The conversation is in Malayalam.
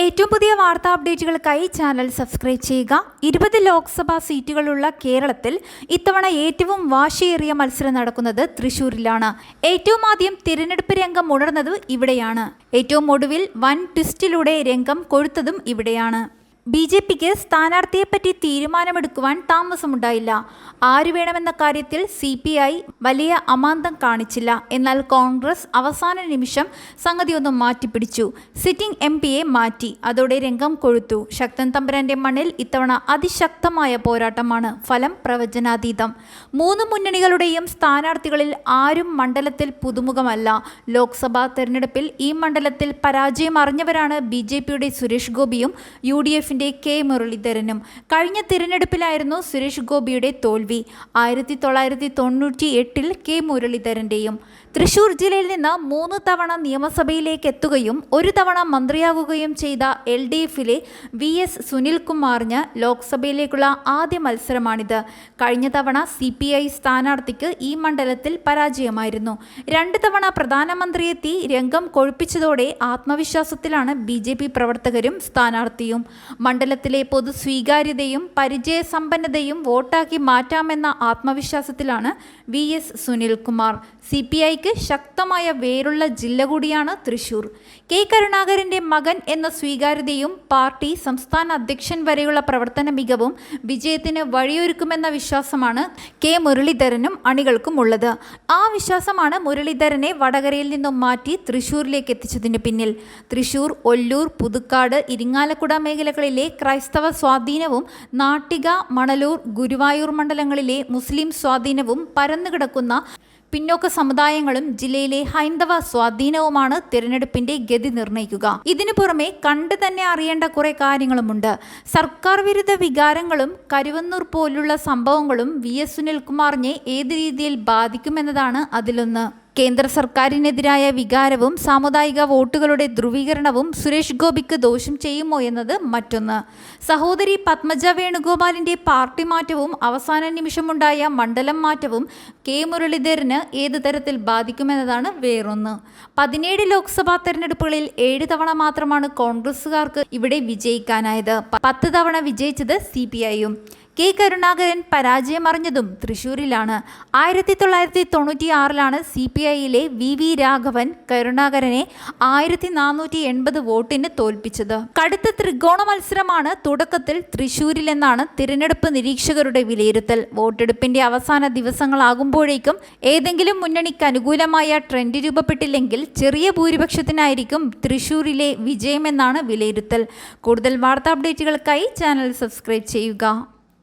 ഏറ്റവും പുതിയ വാർത്താ അപ്ഡേറ്റുകൾക്കായി ചാനൽ സബ്സ്ക്രൈബ് ചെയ്യുക. ഇരുപത് ലോക്സഭാ സീറ്റുകളുള്ള കേരളത്തിൽ ഇത്തവണ ഏറ്റവും വാശിയേറിയ മത്സരം നടക്കുന്നത് തൃശൂരിലാണ്. ഏറ്റവും ആദ്യം തിരഞ്ഞെടുപ്പ് രംഗം ഉണർന്നത് ഇവിടെയാണ്. ഏറ്റവും ഒടുവിൽ വൻ ട്വിസ്റ്റിലൂടെ രംഗം കൊഴുത്തതും ഇവിടെയാണ്. ബി ജെ പിക്ക് സ്ഥാനാർത്ഥിയെപ്പറ്റി തീരുമാനമെടുക്കുവാൻ താമസമുണ്ടായില്ല. ആര് വേണമെന്ന കാര്യത്തിൽ സി പി ഐ വലിയ അമാന്തം കാണിച്ചില്ല. എന്നാൽ കോൺഗ്രസ് അവസാന നിമിഷം സംഗതിയൊന്നും മാറ്റിപ്പിടിച്ചു. സിറ്റിംഗ് എം പിയെ മാറ്റി. അതോടെ രംഗം കൊഴുത്തു. ശക്തൻ തമ്പുരാന്റെ മണ്ണിൽ ഇത്തവണ അതിശക്തമായ പോരാട്ടമാണ് ഫലം പ്രവചനാതീതം. മൂന്ന് മുന്നണികളുടെയും സ്ഥാനാർത്ഥികളിൽ ആരും മണ്ഡലത്തിൽ പുതുമുഖമല്ല. ലോക്സഭാ തെരഞ്ഞെടുപ്പിൽ ഈ മണ്ഡലത്തിൽ പരാജയം അറിഞ്ഞവരാണ് ബി സുരേഷ് ഗോപിയും യു ഡി എഫിന്റെ കെ മുരളീധരനും. കഴിഞ്ഞ തിരഞ്ഞെടുപ്പിലായിരുന്നു സുരേഷ് ഗോപിയുടെ തോൽവി. ആയിരത്തി തൊള്ളായിരത്തി തൊണ്ണൂറ്റി എട്ടിൽ കെ മുരളീധരന്റെയും തൃശൂർ ജില്ലയിൽ നിന്ന് മൂന്ന് തവണ നിയമസഭയിലേക്ക് എത്തുകയും ഒരു തവണ മന്ത്രിയാകുകയും ചെയ്ത എൽ ഡി എഫിലെ വി എസ് സുനിൽകുമാറിന് ലോക്സഭയിലേക്കുള്ള ആദ്യ മത്സരമാണിത്. കഴിഞ്ഞ തവണ സി പി ഐ സ്ഥാനാർത്ഥിക്ക് ഈ മണ്ഡലത്തിൽ പരാജയമായിരുന്നു. രണ്ട് തവണ പ്രധാനമന്ത്രിയെത്തി രംഗം കൊഴുപ്പിച്ചതോടെ ആത്മവിശ്വാസത്തിലാണ് ബി ജെ പി പ്രവർത്തകരും സ്ഥാനാർത്ഥിയും. മണ്ഡലത്തിലെ പൊതു സ്വീകാര്യതയും പരിചയസമ്പന്നതയും വോട്ടാക്കി മാറ്റാമെന്ന ആത്മവിശ്വാസത്തിലാണ് V S Sunilkumar. C P ഐക്ക് ശക്തമായ വേരുള്ള ജില്ല കൂടിയാണ് തൃശൂർ. കെ. കരുണാകരന്റെ മകൻ എന്ന സ്വീകാര്യതയും പാർട്ടി സംസ്ഥാന അധ്യക്ഷൻ വരെയുള്ള പ്രവർത്തന മികവും വിജയത്തിന് വഴിയൊരുക്കുമെന്ന വിശ്വാസമാണ് കെ. മുരളീധരനും അണികൾക്കും ഉള്ളത്. ആ വിശ്വാസമാണ് മുരളീധരനെ വടകരയിൽ നിന്നും മാറ്റി തൃശൂരിലേക്ക് എത്തിച്ചതിന് പിന്നിൽ. തൃശൂർ ഒല്ലൂർ പുതുക്കാട് ഇരിങ്ങാലക്കുട മേഖലകളിലെ ക്രൈസ്തവ സ്വാധീനവും നാട്ടിക മണലൂർ ഗുരുവായൂർ മണ്ഡലങ്ങളിലെ മുസ്ലിം സ്വാധീനവും പരന്നുകിടക്കുന്ന പിന്നോക്ക സമുദായങ്ങളും ജില്ലയിലെ ഹൈന്ദവ സ്വാധീനവുമാണ് തിരഞ്ഞെടുപ്പിന്റെ ഗതി നിർണയിക്കുക. ഇതിനു പുറമെ കണ്ടു തന്നെ അറിയേണ്ട കുറെ കാര്യങ്ങളുമുണ്ട്. സർക്കാർ വിരുദ്ധ വികാരങ്ങളും കരുവന്നൂർ പോലുള്ള സംഭവങ്ങളും വി എസ് സുനിൽകുമാറിനെ ഏത് രീതിയിൽ ബാധിക്കുമെന്നതാണ് അതിലൊന്ന്. കേന്ദ്ര സർക്കാരിനെതിരായ വികാരവും സാമുദായിക വോട്ടുകളുടെ ധ്രുവീകരണവും സുരേഷ് ഗോപിക്ക് ദോഷം ചെയ്യുമോ എന്നത് മറ്റൊന്ന്. സഹോദരി പത്മജ വേണുഗോപാലിന്റെ പാർട്ടി മാറ്റവും അവസാന നിമിഷമുണ്ടായ മണ്ഡലം മാറ്റവും കെ മുരളീധരന് ഏത് തരത്തിൽ ബാധിക്കുമെന്നതാണ് വേറൊന്ന്. പതിനേഴ് ലോക്സഭാ തെരഞ്ഞെടുപ്പുകളിൽ ഏഴ് തവണ മാത്രമാണ് കോൺഗ്രസുകാർക്ക് ഇവിടെ വിജയിക്കാനായത്. പത്ത് തവണ വിജയിച്ചത് സി പി ഐയും. കെ കരുണാകരൻ പരാജയമറിഞ്ഞതും തൃശൂരിലാണ്. ആയിരത്തി തൊള്ളായിരത്തി തൊണ്ണൂറ്റി ആറിലാണ് സി പി ഐയിലെ വി വി രാഘവൻ കരുണാകരനെ ആയിരത്തി നാനൂറ്റി എൺപത് വോട്ടിന് തോൽപ്പിച്ചത്. കടുത്ത ത്രികോണ മത്സരമാണ് തുടക്കത്തിൽ തൃശൂരിലെന്നാണ് തിരഞ്ഞെടുപ്പ് നിരീക്ഷകരുടെ വിലയിരുത്തൽ. വോട്ടെടുപ്പിന്റെ അവസാന ദിവസങ്ങളാകുമ്പോഴേക്കും ഏതെങ്കിലും മുന്നണിക്ക് അനുകൂലമായ ട്രെൻഡ് രൂപപ്പെട്ടില്ലെങ്കിൽ ചെറിയ ഭൂരിപക്ഷത്തിനായിരിക്കും തൃശൂരിലെ വിജയമെന്നാണ് വിലയിരുത്തൽ. കൂടുതൽ വാർത്താ അപ്ഡേറ്റുകൾക്കായി ചാനൽ സബ്സ്ക്രൈബ് ചെയ്യുക.